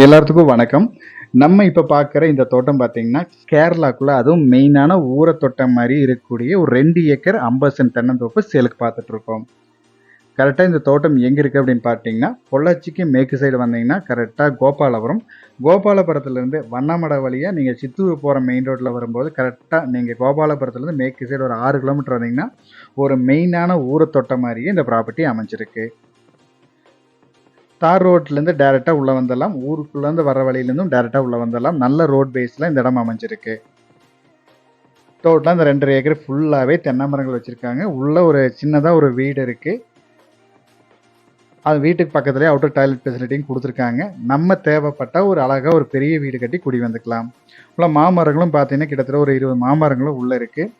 எல்லாத்துக்கும் வணக்கம். நம்ம இப்போ பார்க்குற இந்த தோட்டம் பார்த்தீங்கன்னா கேரளாக்குள்ள அதுவும் மெயினான ஊரை தோட்டம் மாதிரி இருக்கக்கூடிய ஒரு ரெண்டு ஏக்கர் ஐம்பது சென்ட் தென்னந்தோப்பு சேலுக்கு பார்த்துட்டு இருக்கோம் கரெக்டாக இந்த தோட்டம் எங்கே இருக்குது அப்படின்னு பார்த்தீங்கன்னா பொள்ளாச்சிக்கு மேற்கு சைடு வந்தீங்கன்னா கரெக்டாக கோபாலபுரம். கோபாலபுரத்துலேருந்து வண்ணாமடை வழியாக நீங்கள் சித்தூர் போகிற மெயின் ரோட்டில் வரும்போது கரெக்டாக நீங்கள் கோபாலபுரத்துலேருந்து மேற்கு சைடு ஒரு ஆறு கிலோமீட்டர் வந்தீங்கன்னா ஒரு மெயினான ஊரை தோட்டம் மாதிரியே இந்த ப்ராப்பர்ட்டி அமைஞ்சிருக்கு. தார் ரோட்லேருந்து டேரெக்டாக உள்ளே வந்துடலாம் ஊருக்குள்ளேருந்து வர வழியிலேருந்தும் டேரெக்டாக உள்ளே வந்துடலாம் நல்ல ரோட் பேஸில் இந்த இடம் அமைஞ்சிருக்கு. டோட்டலாக இந்த ரெண்டரை ஏக்கர் ஃபுல்லாகவே தென்னை மரங்கள் வச்சுருக்காங்க. உள்ளே ஒரு சின்னதாக ஒரு வீடு இருக்குது அது வீட்டுக்கு பக்கத்துலேயே அவுட்டர் டாய்லெட் ஃபெசிலிட்டியும் கொடுத்துருக்காங்க. நம்ம தேவைப்பட்ட ஒரு அழகாக ஒரு பெரிய வீடு கட்டி குடி வந்துக்கலாம். உள்ள மாமரங்களும் பார்த்தீங்கன்னா கிட்டத்தட்ட ஒரு இருபது மாமரங்களும் உள்ளே இருக்குது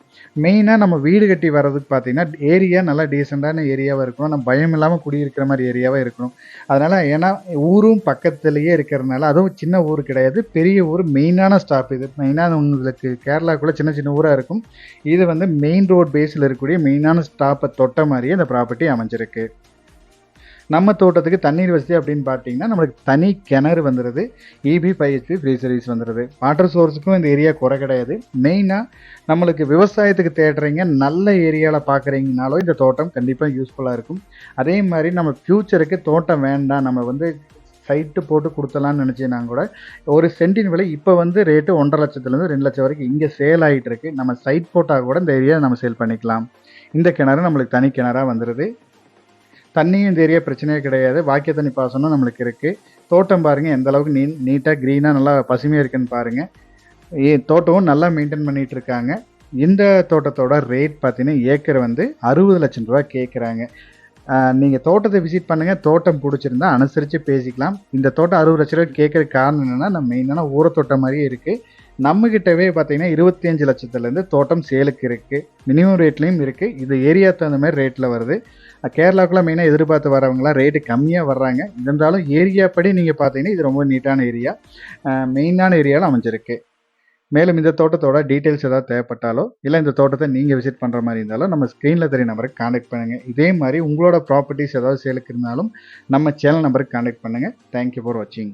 மெயினாக நம்ம வீடு கட்டி வர்றதுக்கு பார்த்தீங்கன்னா ஏரியா நல்லா டீசெண்டான ஏரியாவாக இருக்கணும். நம்ம பயம் இல்லாமல் குடியிருக்கிற மாதிரி ஏரியாவாக இருக்கணும். அதனால் ஏன்னா ஊரும் பக்கத்துலேயே இருக்கிறதுனால அதுவும் சின்ன ஊர் கிடையாது. பெரிய ஊர் மெயினான ஸ்டாப் இது. மெயினான உங்களுக்கு கேரளாக்குள்ளே சின்ன சின்ன ஊராக இருக்கும். இது வந்து மெயின் ரோட் பேஸில் இருக்கக்கூடிய மெயினான ஸ்டாப்பை தொட்ட மாதிரியே இந்த ப்ராப்பர்ட்டி அமைஞ்சிருக்கு. நம்ம தோட்டத்துக்கு தண்ணீர் வசதி அப்படின்னு பார்த்தீங்கன்னா நம்மளுக்கு தனி கிணறு வந்துடுது EB five HP free service வந்துடுது வாட்டர் சோர்ஸுக்கும் இந்த ஏரியா குறை கிடையாது. மெயினாக நம்மளுக்கு விவசாயத்துக்கு தேடுறீங்க நல்ல ஏரியாவில் பார்க்குறீங்கனாலும் இந்த தோட்டம் கண்டிப்பாக யூஸ்ஃபுல்லாக இருக்கும். அதே மாதிரி நம்ம ஃப்யூச்சருக்கு தோட்டம் வேண்டாம் நம்ம வந்து சைட்டு போட்டு கொடுத்தலாம்னு நினச்சினா கூட ஒரு சென்டின் விலை இப்போ வந்து ரேட்டு ஒன்றரை லட்சத்துலேருந்து ரெண்டு லட்சம் வரைக்கும் இங்கே சேல் ஆகிட்டு இருக்கு. நம்ம சைட் போட்டால் கூட இந்த ஏரியா நம்ம சேல் பண்ணிக்கலாம். இந்த கிணறு நம்மளுக்கு தனி கிணறாக வந்துடுது தண்ணியும் தெரிய பிரச்சனையே கிடையாது. வாக்கிய தண்ணி பாசனம் நம்மளுக்கு இருக்குது தோட்டம் பாருங்கள் எந்த அளவுக்கு நீ நீட்டாக க்ரீனாக நல்லா பசுமையாக இருக்குன்னு பாருங்கள் தோட்டமும் நல்லா மெயின்டைன் பண்ணிகிட்டு இருக்காங்க. இந்த தோட்டத்தோட ரேட் பார்த்தீங்கன்னா ஏக்கர் வந்து அறுபது லட்சம் ரூபா கேட்குறாங்க நீங்கள் தோட்டத்தை விசிட் பண்ணுங்கள் தோட்டம் பிடிச்சிருந்தா அனுசரித்து பேசிக்கலாம். இந்த தோட்டம் அறுபது லட்ச ரூபா கேட்குற காரணம் என்னென்னா நம்ம மெயினான ஊர மாதிரியே இருக்குது நம்மக்கிட்டவே பார்த்தீங்கன்னா இருபத்தஞ்சு லட்சத்துலேருந்து தோட்டம் சேலுக்கு இருக்குது மினிமம் ரேட்லேயும் இருக்குது இது ஏரியா தகுந்த மாதிரி ரேட்டில் வருது. கேரளாக்குள்ளே மெயினாக எதிர்பார்த்து வரவங்களாம் ரேட்டு கம்மியாக வர்றாங்க. இருந்தாலும் ஏரியா படி நீங்கள் பார்த்தீங்கன்னா இது ரொம்ப நீட்டான ஏரியா மெயினான ஏரியாவில் அமைஞ்சிருக்கு. மேலும் இந்த தோட்டத்தோட டீட்டெயில்ஸ் ஏதாவது தேவைப்பட்டாலோ இல்லை இந்த தோட்டத்தை நீங்கள் விசிட் பண்ணுற மாதிரி இருந்தாலும் நம்ம ஸ்க்ரீனில் தெரிய நம்பருக்கு காண்டாக்ட் பண்ணுங்கள் இதே மாதிரி உங்களோட ப்ராப்பர்ட்டிஸ் ஏதாவது சேலுக்கு இருந்தாலும் நம்ம சேனல் நம்பருக்கு காண்டாக்ட் பண்ணுங்கள் தேங்க்யூ ஃபார் வாட்சிங்